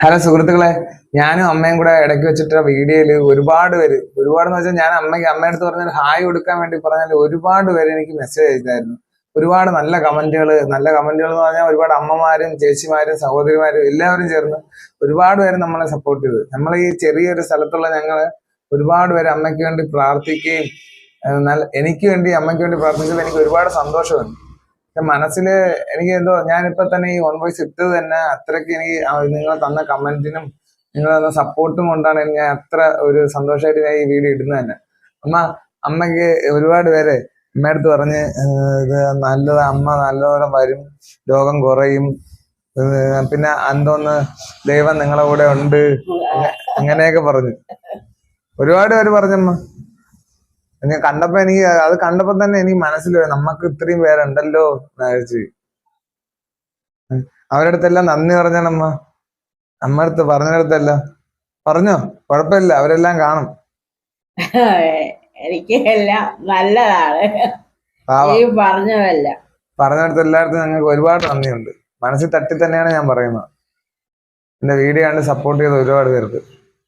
Hello സുഹൃത്തുക്കളെ ഞാനും അമ്മയും കൂടെ ഇടയ്ക്ക് വെച്ചിട്ട വീഡിയോയിൽ ഒരുപാട് പേര് ഒരുപാട് എന്ന് വെച്ചാൽ ഞാൻ അമ്മയ്ക്ക് അമ്മയുടെ അടുത്ത് പറഞ്ഞാൽ ഹായ് കൊടുക്കാൻ വേണ്ടി പറഞ്ഞാൽ ഒരുപാട് പേര് എനിക്ക് മെസ്സേജ് അയച്ചായിരുന്നു ഒരുപാട് നല്ല കമന്റുകൾ നല്ല കമന്റുകൾ എന്ന് പറഞ്ഞാൽ ഒരുപാട് അമ്മമാരും ചേച്ചിമാരും സഹോദരിമാരും എല്ലാവരും ചേർന്ന് ഒരുപാട് പേര് നമ്മളെ സപ്പോർട്ട് ചെയ്തു. നമ്മൾ ഈ ചെറിയൊരു സ്ഥലത്തുള്ള ഞങ്ങൾ ഒരുപാട് പേര് അമ്മയ്ക്ക് വേണ്ടി പ്രാർത്ഥിക്കുകയും എനിക്ക് വേണ്ടി അമ്മയ്ക്ക് വേണ്ടി പ്രാർത്ഥിച്ചപ്പോൾ എനിക്ക് ഒരുപാട് സന്തോഷമുണ്ട്. മനസ്സിൽ എനിക്ക് എന്തോ ഞാനിപ്പോ തന്നെ ഈ ഓൺ വോയിസ് ഇട്ടത് തന്നെ അത്രയ്ക്ക് എനിക്ക് നിങ്ങൾ തന്ന കമന്റിനും നിങ്ങൾ തന്ന സപ്പോർട്ടും കൊണ്ടാണ് ഞാൻ അത്ര ഒരു സന്തോഷമായിട്ട് ഞാൻ ഈ വീഡിയോ ഇടുന്നത് തന്നെ. അമ്മ അമ്മയ്ക്ക് ഒരുപാട് പേര് അമ്മയടുത്ത് പറഞ്ഞ് ഇത് നല്ലത് അമ്മ നല്ലപോലെ വരും രോഗം കുറയും. പിന്നെ എന്തോന്ന് ദൈവം നിങ്ങളെ കൂടെ ഉണ്ട്. അങ്ങനെയൊക്കെ പറഞ്ഞു. ഒരുപാട് പേര് പറഞ്ഞമ്മ. ഞാൻ കണ്ടപ്പോ എനിക്ക് അത് കണ്ടപ്പോ തന്നെ എനിക്ക് മനസ്സിൽ നമുക്ക് ഇത്രയും പേരുണ്ടല്ലോ എന്നാഴ്ച അവരുടെ അടുത്തെല്ലാം നന്ദി പറഞ്ഞാണമ്മ അമ്മടുത്ത് പറഞ്ഞിടത്തെല്ലാം പറഞ്ഞോ? കുഴപ്പമില്ല. അവരെല്ലാം കാണും. എനിക്ക് എല്ലാം നല്ലതാണ്. പറഞ്ഞതല്ല പറഞ്ഞിടത്ത് എല്ലായിടത്തും ഞങ്ങൾക്ക് ഒരുപാട് നന്ദിയുണ്ട്. മനസ്സിൽ തട്ടി തന്നെയാണ് ഞാൻ പറയുന്നത്. എന്റെ വീഡിയോ കണ്ട് സപ്പോർട്ട് ചെയ്ത ഒരുപാട് പേർക്ക്.